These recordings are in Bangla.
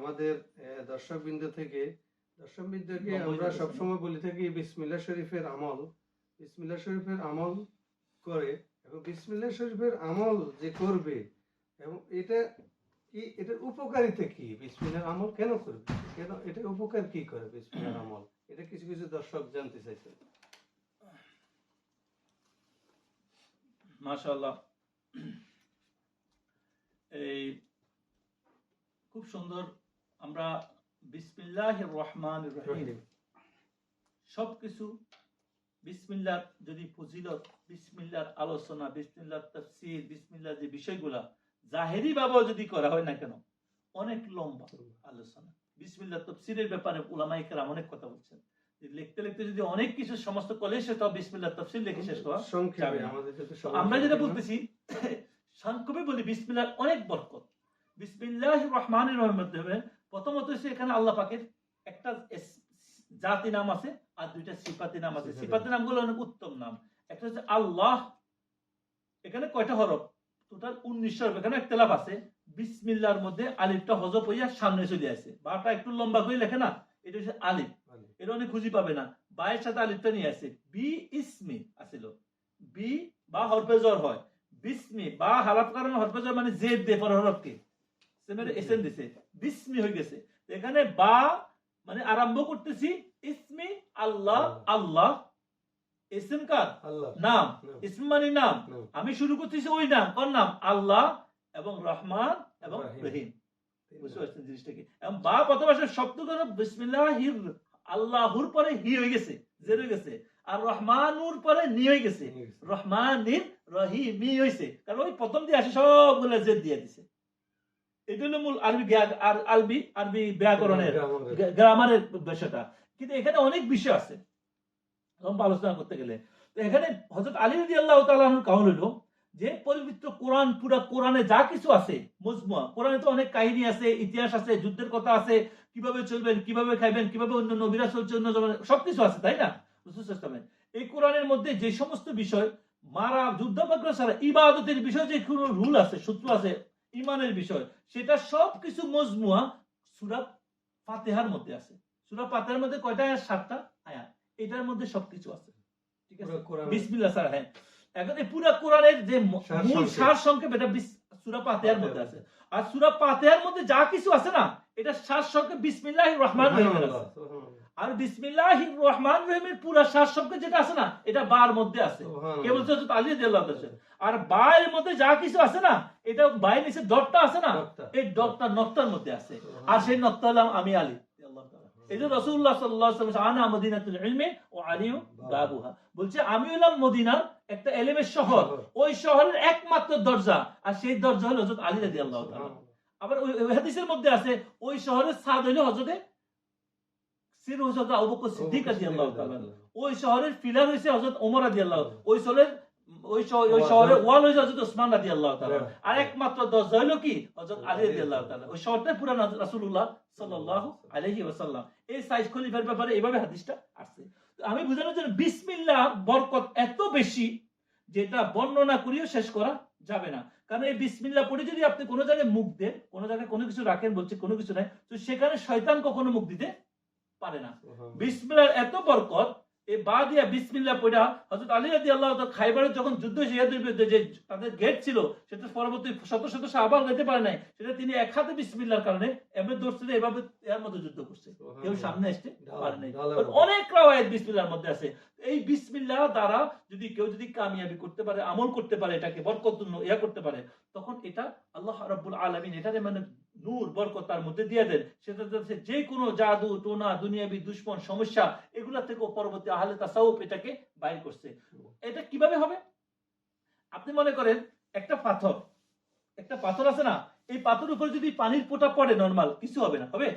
আমাদের দর্শক বিন্দু থেকে দর্শক বিন্দুকে নব্বই আমরা। সবসময় বলে থাকি বিসমিল্লা শরীফের আমল। বিসমিল্লা শরীফের আমল করে এবং বিসমিল্লা শরীফের আমল যে করবে এবং এটা কি এটার উপকারিতা কি? বিসমিল্লার আমল কেন করবে? কেন এটা উপকার কি করে বিসমিল্লার আমল? এটা কিছু কিছু দর্শক জানতে চাইছে মাশাআল্লাহ। এই খুব সুন্দর আমরা বিসমিল্লাহির রহমানির রহিম। সবকিছু বিসমিল্লার যদি ফজিলত বিসমিল্লার আলোচনা বিসমিল্লার তাফসীর বিসমিল্লার যে বিষয়গুলা জাহেরি ভাবেও যদি করা হয় না কেন? অনেক লম্বা আলোচনা। বিসমিল্লাহ তফসিরের ব্যাপারে উলামাই কেরাম অনেক কথা বলছেন। লিখতে লিখতে যদি অনেক কিছু সমস্ত কলেজে তো বিসমিল্লাহ তফসিল লিখে শেষ করা আমরা যেটা। বলতেছি সংক্ষেপে বলি বিসমিল্লাহ অনেক বরকত। বিসমিল্লাহ রহমানের মাধ্যমে প্রথমত হচ্ছে এখানে আল্লাহ পাকের একটা জাতি নাম আছে আর দুইটা সিফাতি নাম আছে। সিফাতি নামগুলো অনেক উত্তম নাম। একটা হচ্ছে আল্লাহ এখানে কয়টা হরফ? টোটাল উনিশশো হরফ। এখানে একটা লাভ আছে। বিসমিল্লার মধ্যে আলিফটা হজব হইয়া সামনে চলে আসে। বাটা একটু লম্বা করে লেখে না? এটা হচ্ছে আলিফ। এটা অনেক খুঁজি পাবে না। বায়ের সাথে আলিফটা নিয়ে আসে। বি ইসমি আসিল। বি বা হরফে জ্বর হয়। বিসমি বা হালাফ কারণে হরফে জ্বর মানে জেদ দে পর হরফকে। সেমের এসেন দিছে। বিসমি হয়ে গেছে। এখানে বা মানে আরম্ভ করতেছি ইসমি আল্লাহ আল্লাহ। ইসম কার? আল্লাহ। নাম। ইসম মানে নাম। আমি শুরু করতেছি ওই নাম কোন নাম আল্লাহ এবং রহমান এবং রহিম। রহিম। বুঝতে পারছেন জিনিসটা এবং বা প্রথম আসলে শব্দ করে বিসমিল্লাহির আল্লাহর পরে হি হয়ে গেছে জের হয়ে গেছে আর রহমানুর পরে নি হয়ে গেছে। রহমানির রহিমি হইছে। কারণ ওই প্রথম দিয়ে আসে সবগুলো জেদ দিয়ে দিছে। এটা হলো মূল আরবি আর- আরবি আরবি ব্যাকরণের গ্রামারের। বিষয়টা কিন্তু এখানে অনেক বিষয় আছে। লম্বা আলোচনা করতে গেলে। তো এখানে হজরত আলী রদি আল্লাহ তালাহর কারণ হলো যে পবিত্র কোরআন পুরা কোরআনে যা কিছু আছে মজমুয়া কোরআনে তো অনেক কাহিনী আছে ইতিহাস আছে যুদ্ধের কথা আছে কীভাবে চলবেন কীভাবে খাইবেন কীভাবে অন্য নবীরা চলছে অন্য সবকিছু আছে তাই না? রসুল ইসলামের এই কোরআনের মধ্যে যে সমস্ত বিষয় মারা যুদ্ধাপাগ্র ছাড়া ইবাদতের বিষয় যে কোনো রুল আছে সূত্র আছে ইমানের বিষয়। সেটা সবকিছু মজমুয়া সুরা ফাতেহার মধ্যে আছে। সুরা ফাতেহার মধ্যে কয়টা আয়াত? সাতটা আয়াত। এটার মধ্যে সবকিছু আছে। ঠিক আছে? বিসমিল্লাহ স্যার হ্যাঁ। এখন এই পুরা কোরআনের যে মূল সার সংক্ষেপ এটা সুরা মধ্যে আছে। আর সুরা পাতেহার মধ্যে যা কিছু আছে না এটা শ্বাস বিসমিল্লাহ রহমান রহিমের আছে। আর বিসমিল্লাহ রহমান রহিমের পুরা শ্বাস যেটা আছে না এটা বার মধ্যে আছে। কেবল কে বলছে হযরত আলী তাআলা আর বায়ের মধ্যে যা কিছু আছে না এটা বায়ের নিচে ডটটা আছে না এই ডটটা নক্তার মধ্যে আছে। আর সেই নক্তা হলাম আমি আলী। এই যে রসুল্লাহ সাল্লাহ আনা মদিনাতুল ইলমে ও আলিউ বাবুহা। বলছে আমি হলাম মদিনার একটা এলেমের শহর। ওই শহরের একমাত্র দরজা। আর সেই দরজা হলো হযরত আলী রাদিয়াল্লাহু তাআলা। আবার ওই হাদিসের মধ্যে আছে ওই শহরের সাদ হলো হযরতে সির আবু বকর সিদ্দিক রাদিয়াল্লাহু তাআলা। ওই শহরের ফিলার হয়েছে হযরত ওমর রাদিয়াল্লাহু। ওই শহরের ওই ওই শহরের ওয়াল হইছে হযরত ওসমান রাদিয়াল্লাহু তাআলা। আর একমাত্র দরজা হলো কি? হযরত আলী রাদিয়াল্লাহু তাআলা। ওই শহরটা পুরা রাসূলুল্লাহ সাল্লাল্লাহু আলাইহি ওয়াসাল্লাম। এই সাইজ খলিফার ব্যাপারে এইভাবে হাদিসটা আসছে। আমি বোঝানোর জন্য বিসমিল্লাহ বরকত এত বেশি যেটা বর্ণনা করিও শেষ করা যাবে না। কারণ এই বিসমিল্লাহ পড়ে যদি আপনি কোনো জায়গায় মুখ দেন কোনো জায়গায় কোনো কিছু রাখেন বলছে কোনো কিছু নাই তো সেখানে শয়তান কখনো মুখ দিতে পারে না। বিসমিল্লার এত বরকত এই বা দিয়া বিসমিল্লাহ পড়া হযরত আলী রাদিয়াল্লাহু তাআলা খাইবারের যখন যুদ্ধ জিহাদের বিরুদ্ধে যে তাদের গেট ছিল সেটা পরবর্তী শত শত সাহাবাও যেতে পারে নাই সেটা তিনি এক হাতে বিসমিল্লাহর কারণে এমনি যে এভাবে এর মধ্যে যুদ্ধ করছে। কেউ সামনে আসতে পারে নাই। অনেক রাওয়ায়াত বিসমিল্লাহর মধ্যে আছে। এই বিসমিল্লাহ দ্বারা যদি কেউ যদি কামিয়াবি করতে পারে আমল করতে পারে এটাকে বরকতুন্ন ইয়া করতে পারে তখন এটা আল্লাহ রাব্বুল আলামিন এটারে মানে নূর বরকত তার মধ্যে দিয়ে দেন। সেটা যাতে যে কোনো জাদু টোনা দুনিয়াবি দুশ্মন সমস্যা এগুলা থেকে পরবর্তী আহলে তাসাউফ এটাকে বাইর করছে। এটা কীভাবে হবে? আপনি মনে করেন একটা পাথর একটা পাথর আছে না এই পাথরের উপরে যদি পানির ফোঁটা পড়ে নরমাল কিছু হবে না হবে?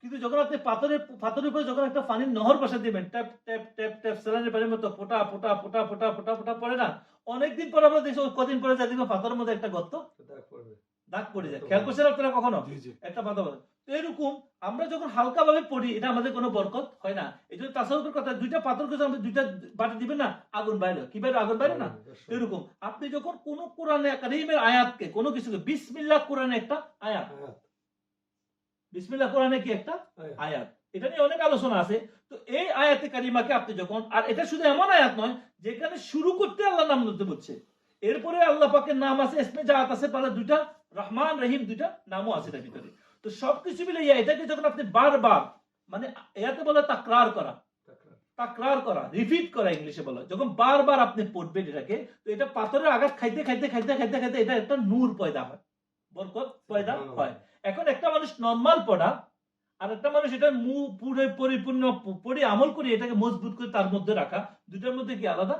কিন্তু যখন আপনি পাথরের পাথরের উপরে যখন একটা পানির নহর বসা দিবেন ট্যাপ ট্যাপ ট্যাপ ট্যাপ স্যালাইনের পানির মতো ফোটা ফোটা ফোটা ফোটা ফোটা ফোটা পড়ে না অনেকদিন পরে আমরা দেখছি কদিন পরে যা দেখবেন পাথরের মধ্যে একটা গর্ত দাগ পড়ে যায়। খেয়াল করছেন আপনারা কখনো? একটা এরকম আমরা যখন হালকা ভাবে পড়ি এটা আমাদের কোনো বরকত হয় না। এই জন্য কথা দুইটা আমরা দুইটা বাটি দিবেন না আগুন বাইরে। কি বাইরে? আগুন বাইরে না? এরকম। আপনি যখন কোন কোরআনে কারিমের আয়াতকে কোনো কিছুকে বিসমিল্লাহ কোরআনে একটা আয়াত। বিসমিল্লাহ কোরআনে কি একটা? আয়াত। এটা নিয়ে অনেক আলোচনা আছে। তো এই আয়াতে কারিমাকে আপনি যখন আর এটা শুধু এমন আয়াত নয় যেখানে শুরু করতে আল্লাহ নাম নিতে বলছে। এরপরে আল্লাহ পাকের নাম আছে এসমে জাহাত আছে পালা দুইটা রহমান রহিম দুইটা নামও আছে এটার ভিতরে। তো সবকিছু মিলে এটাকে যখন আপনি বারবার মানে এতে বলে তাকরার করা তাকরার করা রিপিট করা ইংলিশে বলা যখন বারবার আপনি পড়বেন এটাকে তো এটা পাথরের আঘাত খাইতে খাইতে খাইতে খাইতে খাইতে এটা একটা নূর পয়দা হয়। বরকত পয়দা হয়। এখন একটা মানুষ নর্মাল পড়া আর একটা মানুষ এটা মু পুরো পরিপূর্ণ পড়ে আমল করে এটাকে মজবুত করে তার মধ্যে রাখা দুটার মধ্যে কি আলাদা?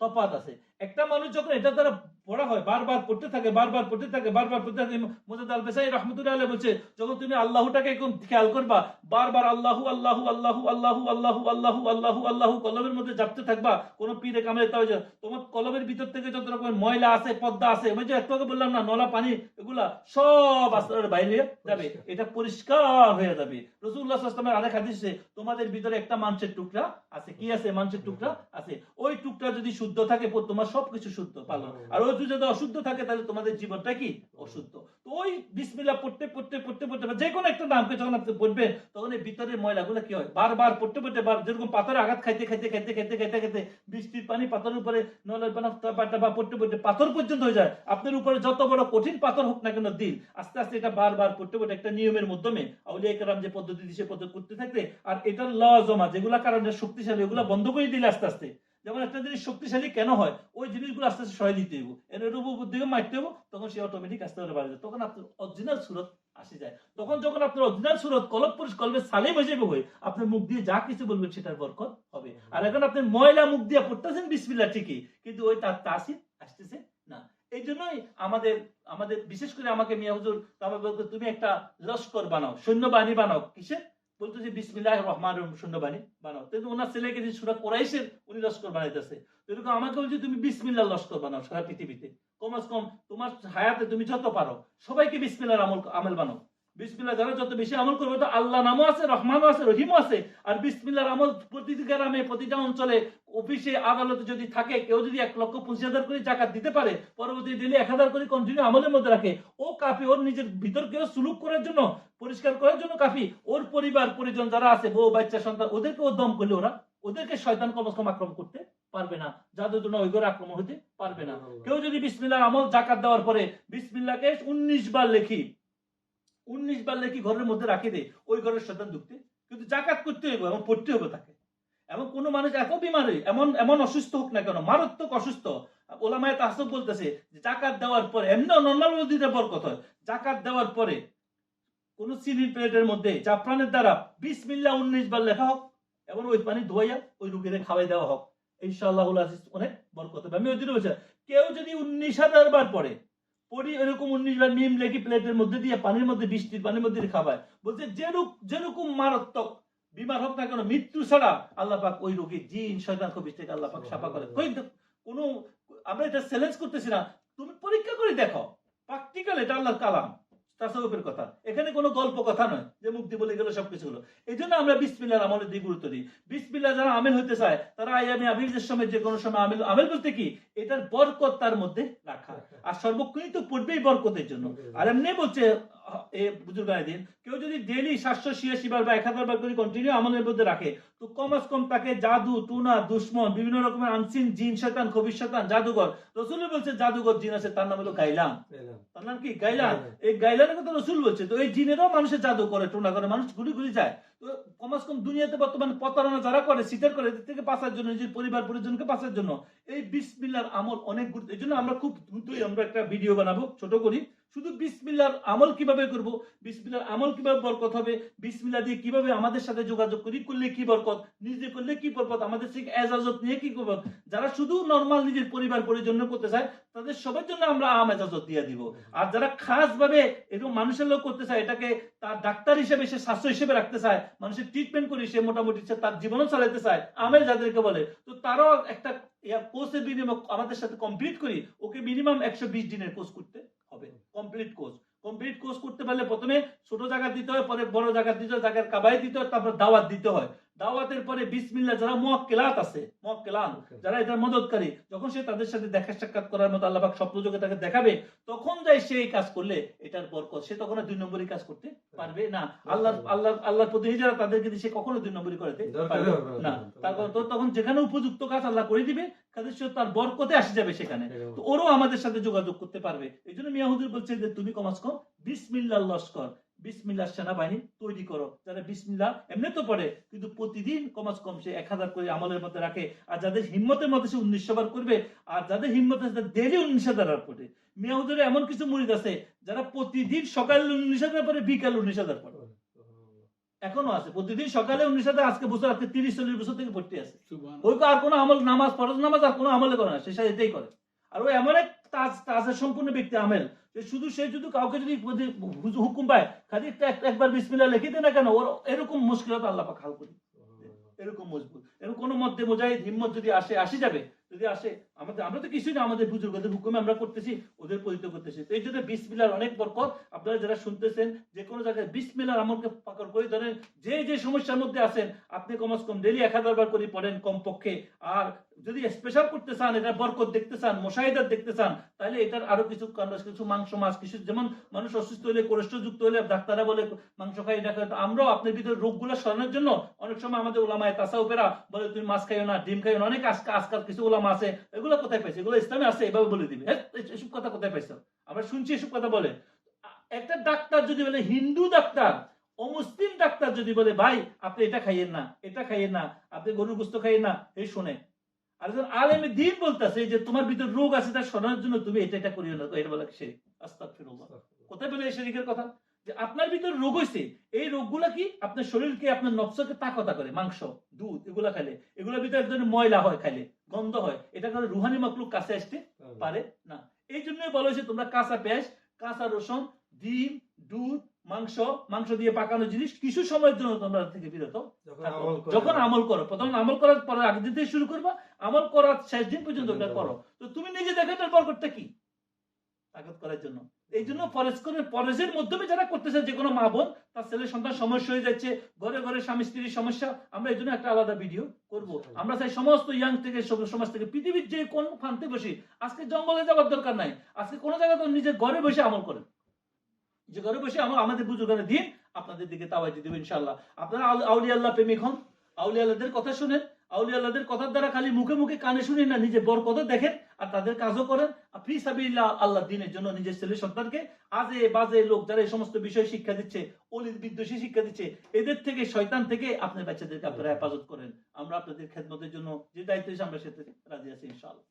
তফাত আছে। একটা মানুষ যখন এটা দ্বারা পড়া হয় বারবার পড়তে থাকে বারবার পড়তে থাকে বারবার পড়তে থাকে মোজাদ আল বেসাই রহমতুল্লাহ আলাইহি বলছে যখন তুমি আল্লাহটাকে একদম খেয়াল করবা বারবার আল্লাহু আল্লাহু আল্লাহু আল্লাহু আল্লাহু আল্লাহু আল্লাহু আল্লাহু কলমের মধ্যে জাপতে থাকবা কোন পীরে কামড়ে তাও যে তোমার কলমের ভিতর থেকে যত রকমের ময়লা আছে পদ্মা আছে ওই যে একটু বললাম না নলা পানি এগুলা সব আস্তে বাইরে যাবে। এটা পরিষ্কার হয়ে যাবে। রসুল্লাহ আসলামের আরেক হাদিসে তোমাদের ভিতরে একটা মাংসের টুকরা আছে। কি আছে? মাংসের টুকরা আছে। ওই টুকরা যদি শুদ্ধ থাকে তোমার সবকিছু শুদ্ধ পালো আর ওই যদি অশুদ্ধ থাকে তাহলে তোমাদের জীবনটা কি? অশুদ্ধ। তো ওই বিসমিল্লাহ পড়তে পড়তে পড়তে পড়তে যে কোনো একটা নামকে যখন আপনি পড়বেন তখন এই ভিতরের ময়লাগুলো কি হয়? বারবার পড়তে পড়তে বার যেরকম পাথরে আঘাত খাইতে খাইতে খাইতে খাইতে খাইতে খাইতে বৃষ্টির পানি পাথরের উপরে নলের পানা বা পড়তে পড়তে পাথর পর্যন্ত হয়ে যায়। আপনার উপরে যত বড় কঠিন পাথর হোক না কেন দিল। আস্তে আস্তে এটা বারবার পড়তে পড়তে একটা নিয়মের মাধ্যমে আউলিয়া কেরাম যে পদ্ধতি দিয়ে সে পদ্ধতি করতে থাকবে আর এটার ল জমা যেগুলা কারণে শক্তিশালী ওগুলা বন্ধ করে দিলে আস্তে আস্তে। যেমন একটা জিনিস শক্তিশালী কেন হয় ওই জিনিসগুলো আস্তে আস্তে সহায় দিতে হইব। এর উপর দিকে মারতে হইব তখন সে অটোমেটিক আস্তে আস্তে বাড়ে যায় তখন আপনার অরিজিনাল সুরত আসে যায়। তখন যখন আপনার অরিজিনাল সুরত কলব পুরুষ কলবে সালে হিসেবে হয়ে আপনার মুখ দিয়ে যা কিছু বলবেন সেটার বরকত হবে। আর এখন আপনি ময়লা মুখ দিয়ে পড়তেছেন বিসমিল্লা ঠিকই কিন্তু ওই তার তাসির আসতেছে না। এই জন্যই আমাদের আমাদের বিশেষ করে আমাকে মিয়া হুজুর তুমি একটা লস্কর বানাও সৈন্যবাহিনী বানাও বলতেছে বিসমিল্লাহ রহমান শূন্য বাণী বানাও। তো ওনার ছেলেকে যে সুরা কোরাইশের উনি লস্কর বানাইতেছে এরকম আমাকে বলছে, তুমি বিসমিল্লাহ লস্কর বানাও সারা পৃথিবীতে। কমাস কম, তোমার হায়াতে তুমি যত পারো, সবাইকে বিসমিল্লার আমল আমল বানাও। বিসমিল্লাহ যারা যত বেশি আমল করবে, তো আল্লাহ নামও আছে, রহমানও আছে, রহিমও আছে। আর বিসমিল্লার আমল প্রতিটি গ্রামে, প্রতিটা অঞ্চলে অফিসে আদালতে যদি থাকে কেউ যদি এক লক্ষ পঁচিশ হাজার করে জাকাত দিতে পারে পরবর্তী দিনে এক হাজার করে কন্টিনিউ আমলের মধ্যে রাখে ও কাফি ওর নিজের ভিতরকেও সুলুক করার জন্য পরিষ্কার করার জন্য কাফি ওর পরিবার পরিজন যারা আছে বউ বাচ্চা সন্তান ওদেরকে ও দম করলে ওরা ওদেরকে শয়তান কমস আক্রমণ করতে পারবে না যাদের জন্য ওই ঘরে আক্রমণ হতে পারবে না। কেউ যদি বিসমিল্লাহ আমল জাকাত দেওয়ার পরে বিসমিল্লাহকে উনিশ বার লেখি উনিশ বার লেখি ঘরের মধ্যে রাখি দে ওই ঘরের শয়তান ঢুকতে কিন্তু জাকাত করতে হবে এবং পড়তে হবে তাকে। এমন কোন মানুষ এত বিমারি, এমন এমন অসুস্থ হোক না কেন, মারাত্মক অসুস্থ। ওলামায় তাহসব বলতেছে যে জাকাত দেওয়ার পরে এমনি নর্মাল দিতে বরকত হয়, জাকাত দেওয়ার পরে কোন চিনির প্লেটের মধ্যে জাফরানের দ্বারা বিশ মিল্লা উনিশ বার লেখা হোক, এবং ওই পানি ধোয়াইয়া ওই রুগীদের খাওয়াই দেওয়া হোক, ইনশাআল্লাহুল আজিজ অনেক বরকত হবে। আমি ওই দিনে বলছি, কেউ যদি উনিশ হাজার বার পড়ে, পড়ি এরকম উনিশ বার মিম লেখি প্লেটের মধ্যে দিয়ে, পানির মধ্যে, বৃষ্টির পানির মধ্যে দিয়ে বলছে যেরকম যেরকম মারাত্মক বিমার হোক না কেন মৃত্যু ছাড়া আল্লাহ পাক ওই রোগী জিন শয়তান কবির থেকে আল্লাহ পাক সাফা করে। কোনো আমরা এটা চ্যালেঞ্জ করতেছি না। তুমি পরীক্ষা করে দেখো। প্র্যাকটিক্যাল এটা আল্লাহর কালাম তাসাউফের কথা। এখানে কোনো গল্প কথা নয় যে মুক্তি বলে গেল সবকিছু হলো। এই জন্য আমরা বিসমিল্লার আমলের দিকে গুরুত্ব দিই। বিসমিল্লা যারা আমেল হতে চায় তারা আইয়ামে আবিরদের সময় যে কোনো সময় আমেল আমেল বলতে কি? এটার বরকত তার মধ্যে রাখা। আর সর্বক্ষণই তো পড়বেই বরকতের জন্য। আর এমনি বলছে এ বুজুর্গ দিন। কেউ যদি ডেলি সাতশো ছিয়াশি বার বা এক হাজার বার করে কন্টিনিউ আমলের মধ্যে রাখে তো কমাস কম তাকে জাদু টুনা দুশ্মন বিভিন্ন রকমের আনসিন জিন শতান কবির শতান জাদুঘর। রসুল বলছে জাদুঘর জিন আছে তার নাম হলো গাইলাম। তার নাম কি? গাইলান এই গাইলানের কথা রসুল বলছে তো এই জিনেরও মানুষের জাদু করে টোনা করে মানুষ ঘুরি ঘুরি যায়। তো কম কমাস কম দুনিয়াতে বর্তমানে প্রতারণা যারা করে সিটার করে এদের থেকে বাঁচার জন্য নিজের পরিবার পরিজনকে বাঁচার জন্য এই বিসমিল্লার আমল অনেক গুরুত্ব এই জন্য আমরা খুব দ্রুতই আমরা একটা ভিডিও বানাবো ছোট করি। শুধু বিসমিল্লার আমল কীভাবে করব? বিসমিল্লার আমল কীভাবে বরকত হবে? বিসমিল্লা দিয়ে কীভাবে আমাদের সাথে যোগাযোগ করি? করলে কি বরকত? নিজে করলে কি বরকত? আমাদের থেকে এজাজত নিয়ে কি করব যারা শুধু নর্মাল নিজের পরিবার পরিজন্য করতে চায়, তাদের সবার জন্য আমরা আম এজাজত দিয়ে দিব। আর যারা খাস ভাবে এরকম মানুষের লোক করতে চায়, এটাকে তার ডাক্তার হিসেবে, সে স্বাস্থ্য হিসেবে রাখতে চায়, মানুষের ট্রিটমেন্ট করে সে মোটামুটি তার জীবনও চালাতে চায়, আমের যাদেরকে বলে, তো তারাও একটা কোর্সের বিনিময় আমাদের সাথে কমপ্লিট করি, ওকে মিনিমাম একশো বিশ দিনের কোর্স করতে। কমপ্লিট কোর্স কমপ্লিট কোর্স করতে পারলে প্রথমে ছোট জায়গা দিতে হয়, পরে বড় জায়গা দিতে হয়, জায়গার কাবাই দিতে হয়, তারপর দাওয়াত দিতে হয়। দাওয়াতের পরে বিসমিল্লাহ যারা মুয়াক্কিলাত আছে মুয়াক্কিলান যারা এটার মদতকারী যখন সে তাদের সাথে দেখা সাক্ষাৎ করার মতো আল্লাহ পাক স্বপ্ন যোগে তাকে দেখাবে তখন যাই সে এই কাজ করলে এটার বরকত। সে তখন দুই নম্বরই কাজ করতে পারবে না। আল্লাহ আল্লাহ আল্লাহর প্রতিনিধি যারা তাদেরকে দিয়ে সে কখনো দুই নম্বরই করতে পারবে না তারপর তো তখন যেখানে উপযুক্ত কাজ আল্লাহ করে দিবে কাজে সে তার বরকতে আসে যাবে সেখানে। তো ওরও আমাদের সাথে যোগাযোগ করতে পারবে। এই জন্য মিয়া হুজুর বলছে যে তুমি কমাস কম বিসমিল্লাহ লস্কর। বিসমিল্লাহ সেনাবাহিনী তৈরি করো। যারা বিসমিল্লাহ এমনি তো পড়ে কিন্তু প্রতিদিন কমাস কম সে এক হাজার করে আমলের মধ্যে রাখে। আর যাদের হিম্মতের মধ্যে সে উনিশশো বার করবে আর যাদের হিম্মত আছে ডেলি উনিশ হাজার আর পড়ে। মিয়া এমন কিছু মুরিদ আছে যারা প্রতিদিন সকালে উনিশ হাজার পরে বিকাল উনিশ হাজার পড়ে। এখনও আছে। প্রতিদিন সকালে উনিশ হাজার আজকে বছর আজকে তিরিশ চল্লিশ বছর থেকে ভর্তি আছে। ওই আর কোনো আমল নামাজ ফরজ নামাজ আর কোনো আমলে করে না সে এটাই করে। আর ও এমন এক তাজ তাজের সম্পূর্ণ ব্যক্তি আমেল যে শুধু সে শুধু কাউকে যদি হুকুম পায় খালি একবার বিসমিল্লা লিখে দেয় না কেন ওর এরকম মুশকিলত আল্লাহ পাক হাল করি এরকম মজবুত। এরকম কোনো মধ্যে মোজাহিদ হিম্মত যদি আসে আসি যাবে যদি আসে আমাদের আমরা তো কিছুই না, আমাদের বুজুর্গদের হুকুমে আমরা করতেছি, ওদের পরিচিত করতেছি। তো এই জন্য বিসমিল্লার অনেক বরকত। আপনারা যারা শুনতেছেন, যে কোনো জায়গায় বিসমিল্লার আমলকে পাকড় করে ধরেন, যে যে সমস্যার মধ্যে আছেন, আপনি কমস কম ডেলি এক হাজার বার করে পড়েন কমপক্ষে। আর যদি স্পেশাল করতে চান এটা বরকত দেখতে চান মোশাহিদার দেখতে চান, তাহলে এটার আরও কিছু কিছু মাংস, মাছ, কিছু যেমন মানুষ অসুস্থ হলে কোলেস্ট্রল যুক্ত হলে, ডাক্তাররা বলে, মাংস খাই, এটা আমরাও আপনার ভিতরে রোগগুলো সরানোর জন্য অনেক সময় আমাদের ওলামায় তাসাউপেরা বলে, তুমি মাছ খাইও না, ডিম খাইও না। অনেক আজকাল কিছু ওলামা আছে, এগুলো কোথায় পাইছে? এগুলো ইসলামে আছে এভাবে বলে দিবে। হ্যাঁ এসব কথা কোথায় পাইছো? আমরা শুনছি এসব কথা বলে। একটা ডাক্তার যদি বলে হিন্দু ডাক্তার অমুসলিম ডাক্তার যদি বলে ভাই আপনি এটা খাইয়েন না এটা খাইয়েন না আপনি গরুর গোস্ত খাইয়েন না এই শোনে। আর একজন আলেমে দিন বলতেছে যে তোমার ভিতর রোগ আছে তা শোনার জন্য তুমি এটা এটা করিও না। এটা বলে শিরিক আস্তাগফিরুল্লাহ। কোথায় বলে এই শিরিকের কথা? যে আপনার ভিতর রোগ হয়েছে এই রোগগুলা কি আপনার শরীরকে আপনার নফসকে তাকতা করে? মাংস দুধ এগুলা খাইলে। এগুলোর ভিতরে এক ধরনের ময়লা হয় খাইলে। গন্ধ হয়। এটা কারণে রুহানি মাকলুক কাছে আসতে পারে না। এই জন্যই বলা হয়েছে তোমরা কাঁচা পেঁয়াজ কাঁচা রসুন ডিম দুধ মাংস মাংস দিয়ে পাকানো জিনিস কিছু সময়ের জন্য তোমরা থেকে বিরত যখন আমল করে- প্রথম আমল করার পরে আগের দিন থেকে শুরু করবা আমল করার শেষ দিন পর্যন্ত ওটা করো। তো তুমি নিজে দেখো এটার বরকতটা কি? তাকত করার জন্য। এই জন্য ফরেজ করে ফরেজের মাধ্যমে যারা করতেছে যে কোনো মা বোন তার ছেলে সন্তান সমস্যা হয়ে যাচ্ছে ঘরে ঘরে স্বামী স্ত্রীর সমস্যা আমরা এই জন্য একটা আলাদা ভিডিও করব। আমরা চাই সমস্ত ইয়াং থেকে সমাজ থেকে পৃথিবীর যে কোন প্রান্তে বসে আজকে জঙ্গলে যাওয়ার দরকার নাই আজকে কোনো জায়গায় তো নিজের ঘরে বসে আমল করেন। যে ঘরে বসে আমল আমাদের বুজুর্গের দিন আপনাদের দিকে তাওয়াজি দেবে ইনশাল্লাহ আপনারা আউ- আউলিয়া আল্লাহ প্রেমিক হন আউলিয়া আল্লাহদের কথা শুনেন আউলিয়া আল্লাহদের কথার দ্বারা খালি মুখে মুখে কানে শুনি না, নিজে বর কথা দেখেন আর তাদের কাজও করেন। ফি সাবিল্লাহ আল্লাহ দিনের জন্য নিজের ছেলে সন্তানকে আজে বাজে লোক যারা এই সমস্ত বিষয় শিক্ষা দিচ্ছে অলিত বিদ্বেষী শিক্ষা দিচ্ছে, এদের থেকে, শয়তান থেকে আপনার বাচ্চাদেরকে আপনারা হেফাজত করেন। আমরা আপনাদের খেদমতের জন্য যে দায়িত্ব আমরা সেটা রাজি আছি ইনশাআল্লাহ।